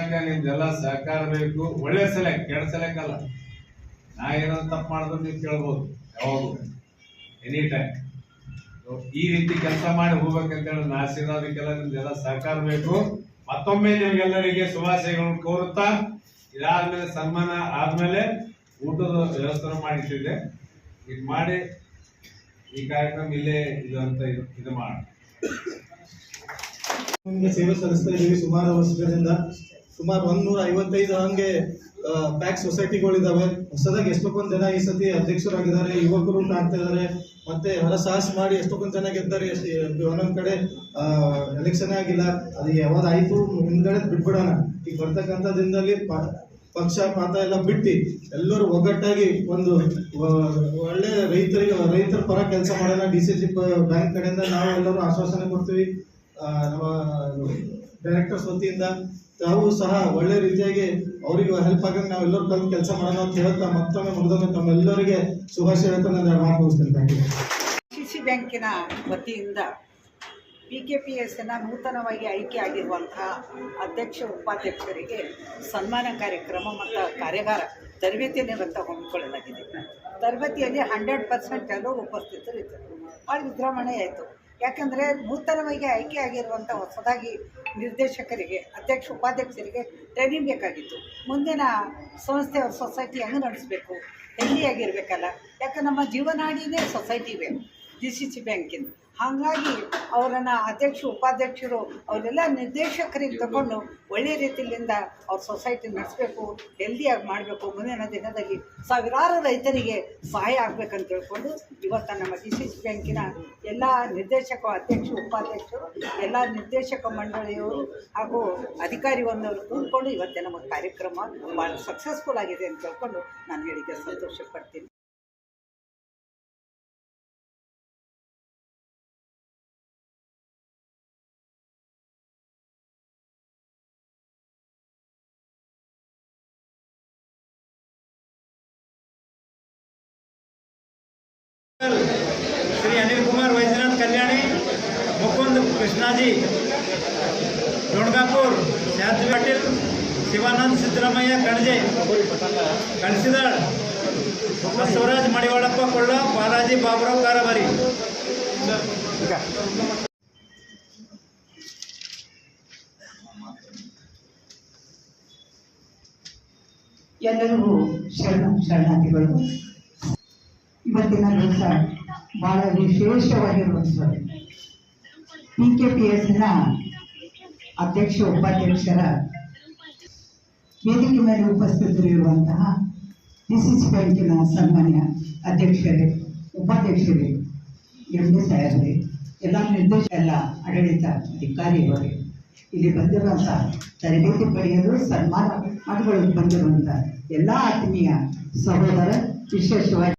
ನಿಮ್ದೆಲ್ಲ ಸಹಕಾರ ಬೇಕು. ಒಳ್ಳೆ ಸಲಕ್ ಕೆಡ ಸಲಕ್ ಅಲ್ಲ. ನಾ ಏನೋ ತಪ್ಪು ಮಾಡಿದ್ರು ನೀವು ಕೇಳ್ಬೋದು ಯಾವಾಗೂ ಎನಿ ಟೈಮ್ ಈ ರೀತಿ ಕೆಲಸ ಮಾಡಿ ಹೋಗ್ಬೇಕಂತೇಳಿ ನಾ ಆಶೀರ್ವಾದಕ್ಕೆಲ್ಲ ನಿಮ್ದೆಲ್ಲ ಸಹಕಾರ ಬೇಕು. ಮತ್ತೊಮ್ಮೆ ನಿಮ್ಗೆಲ್ಲರಿಗೆ ಶುಭಾಶಯಗಳನ್ನು ಕೋರುತ್ತಾ, ಇದಾದ್ಮೇಲೆ ಸನ್ಮಾನ ಆದ್ಮೇಲೆ ಊಟದ ವ್ಯವಸ್ಥೆ ಮಾಡಿಟ್ಟಿದ್ದೆ ಇದು ಮಾಡಿ ಈ ಕಾರ್ಯಕ್ರಮ ಇಲ್ಲೇ ಇದು ಅಂತ ಇದು ಮಾಡಿ. ಸೇವೆ ಸಲ್ಲಿಸ್ತಾ ಇದ್ದೀವಿ ಸುಮಾರು ವರ್ಷಗಳಿಂದ ಸುಮಾರು ಒಂದ್ನೂರ ಐವತ್ತೈದು ಹಂಗೆ ಪ್ಯಾಕ್ ಸೊಸೈಟಿಗಳಿದಾವೆ ಹೊಸದಾಗಿ ಎಷ್ಟೊಂದು ಜನ ಈ ಸತಿ ಅಧ್ಯಕ್ಷರಾಗಿದ್ದಾರೆ, ಯುವಕರು ಕಾಣ್ತಾ ಇದ್ದಾರೆ ಮತ್ತೆ ಹರಸಾಹಸ ಮಾಡಿ ಎಷ್ಟೊಂದು ಜನ ಗೆದ್ದಾರೆ. ಒಂದೊಂದ್ ಕಡೆ ಎಲೆಕ್ಷನ್ ಆಗಿಲ್ಲ. ಅದು ಯಾವಾಗ ಆಯ್ತು ಹಿಂದ್ಗಡೆ ಬಿಟ್ಬಿಡೋಣ. ಈಗ ಬರ್ತಕ್ಕಂಥ ದಿನದಲ್ಲಿ ಪಕ್ಷ ಪಾತ ಎಲ್ಲ ಬಿಟ್ಟು. ಎಲ್ಲರೂ ಒಗ್ಗಟ್ಟಾಗಿ ಒಂದು ಒಳ್ಳೆ ರೈತರಿಗೆ, ರೈತರ ಪರ ಕೆಲಸ ಮಾಡೋಣ. ಡಿ ಸಿ ಸಿ ಬ್ಯಾಂಕ್ ಕಡೆಯಿಂದ ನಾವು ಎಲ್ಲರೂ ಆಶ್ವಾಸನೆ ಕೊಡ್ತೀವಿ. ನಮ್ಮ ಡೈರೆಕ್ಟರ್ಸ್ ವತಿಯಿಂದ. ತಾವು ಸಹ ಒಳ್ಳೆ ರೀತಿಯಾಗಿ ಅವರಿಗೆ ಹೆಲ್ಪ್ ಆಗಂಗೆ ನಾವು ಎಲ್ಲರೂ ಕಲ್ತು ಕೆಲಸ ಮಾಡೋಣ ಅಂತ ಹೇಳ್ತಾ ಮತ್ತೊಮ್ಮೆ ಮುಗಿದೊಮ್ಮೆ ತಮ್ಮೆಲ್ಲರಿಗೆ ಶುಭಾಶಯ ಹೇಳ್ತಾ ನಾನು ಮಾತು ಮುಗಿಸ್ತೇನೆ. ಥ್ಯಾಂಕ್ ಸಿ ಬ್ಯಾಂಕಿನ ವತಿಯಿಂದ ಪಿ ಕೆ ಪಿ ಎಸ್ ಎನ್ನ ನೂತನವಾಗಿ ಆಯ್ಕೆ ಆಗಿರುವಂತಹ ಅಧ್ಯಕ್ಷ ಉಪಾಧ್ಯಕ್ಷರಿಗೆ ಸನ್ಮಾನ ಕಾರ್ಯಕ್ರಮ ಮತ್ತು ಕಾರ್ಯಾಗಾರ ತರಬೇತಿಯನ್ನು ಇವತ್ತು ಹಮ್ಮಿಕೊಳ್ಳಲಾಗಿದೆ. ತರಬೇತಿಯಲ್ಲಿ ಹಂಡ್ರೆಡ್ ಪರ್ಸೆಂಟ್ ಎಲ್ಲರೂ ಉಪಸ್ಥಿತರಿದ್ದರು. ಭಾಳ ವಿಜೃಂಭಣೆ ಆಯಿತು ಯಾಕಂದರೆ ನೂತನವಾಗಿ ಆಯ್ಕೆ ಆಗಿರುವಂಥ ಹೊಸದಾಗಿ ನಿರ್ದೇಶಕರಿಗೆ, ಅಧ್ಯಕ್ಷ ಉಪಾಧ್ಯಕ್ಷರಿಗೆ ಟ್ರೈನಿಂಗ್ ಬೇಕಾಗಿತ್ತು. ಮುಂದಿನ ಸಂಸ್ಥೆ ಸೊಸೈಟಿ ಹೆಂಗೆ ನಡೆಸಬೇಕು? ಹೆಲ್ದಿಯಾಗಿರಬೇಕಲ್ಲ ಯಾಕಂದ್ರೆ ನಮ್ಮ ಜೀವನಾಡಿನೇ ಸೊಸೈಟಿ ಬೇಕು ಡಿ ಸಿ ಸಿ ಬ್ಯಾಂಕಿನ ಹಾಗಾಗಿ ಅವರನ್ನು ಅಧ್ಯಕ್ಷ ಉಪಾಧ್ಯಕ್ಷರು, ಅವರೆಲ್ಲ ನಿರ್ದೇಶಕರಿಗೆ ತಗೊಂಡು ಒಳ್ಳೆಯ ರೀತಿಯಿಂದ ಅವ್ರ ಸೊಸೈಟಿ ನಡೆಸಬೇಕು ಹೆಲ್ದಿಯಾಗಿ ಮಾಡಬೇಕು ಮುಂದಿನ ದಿನದಲ್ಲಿ ಸಾವಿರಾರು ರೈತರಿಗೆ ಸಹಾಯ ಆಗಬೇಕಂತ ತಿಳ್ಕೊಂಡು ಇವತ್ತು ನಮ್ಮ ಡಿ ಸಿ ಸಿ ಬ್ಯಾಂಕಿನ ಎಲ್ಲ ನಿರ್ದೇಶಕ, ಅಧ್ಯಕ್ಷ, ಉಪಾಧ್ಯಕ್ಷರು, ಎಲ್ಲ ನಿರ್ದೇಶಕ ಮಂಡಳಿಯವರು ಹಾಗೂ ಅಧಿಕಾರಿ ಒಂದವರು ಕೂತ್ಕೊಂಡು ಇವತ್ತಿನ ನಮ್ಮ ಕಾರ್ಯಕ್ರಮ ಭಾಳ ಸಕ್ಸಸ್ಫುಲ್ ಆಗಿದೆ ಅಂತ ತಿಳ್ಕೊಂಡು ನಾನು ಹೇಳಿಕೆ ಸಂತೋಷ ಶ್ರೀ ಅನಿಲ್ અનિલકુમાર વૈદ્યનાથ ಕಲ್ಯಾಣಿ મુકુંદ કૃષ્ણાજી ದೊಣಗಾಪುರ್ ಶಾಂತಿ ಪಾಟೀಲ್, ಶಿವಾನಂದ್ ಸಿದ್ದರಾಮಯ್ಯ, ಕಣಜೆ ಕಳಿಸಿದಾಳ್ ಬಸವರಾಜ್ ಮಡಿವಾಳಪ್ಪ ಕೊಳ್ಳ, ಬಾಲಾಜಿ ಬಾಬುರಾವ್ ಕಾರಬಾರಿ. ಎಲ್ಲರಿಗೂ ಶರಣ ಶರಣಾರ್ಥಿಗಳು. ಇವತ್ತಿನ ದಿವಸ ಬಹಳ ವಿಶೇಷವಾಗಿರುವಂಥದ್ದು ಪಿ ಕೆ ಪಿ ಎಸ್ನ ಅಧ್ಯಕ್ಷ, ಉಪಾಧ್ಯಕ್ಷರ ವೇದಿಕೆ ಮೇಲೆ ಉಪಸ್ಥಿತರಿರುವಂತಹ ಡಿ ಸಿ ಸಿ ಬ್ಯಾಂಕಿನ ಸನ್ಮಾನ್ಯ ಅಧ್ಯಕ್ಷರೇ, ಉಪಾಧ್ಯಕ್ಷರೇ ಎಂ ಡಿ ಸಾಹೇಬ್ರೆ, ಎಲ್ಲ ನಿರ್ದೇಶ ಎಲ್ಲ ಆಡಳಿತ ಅಧಿಕಾರಿಗಳೇ, ಇಲ್ಲಿ ಬಂದಿರುವಂತಹ ತರಬೇತಿ ಪಡೆಯಲು ಸನ್ಮಾನ ಮಾಡಿಕೊಳ್ಳಲು ಬಂದಿರುವಂತಹ ಎಲ್ಲ ಆತ್ಮೀಯ ಸಹೋದರ, ವಿಶೇಷವಾಗಿ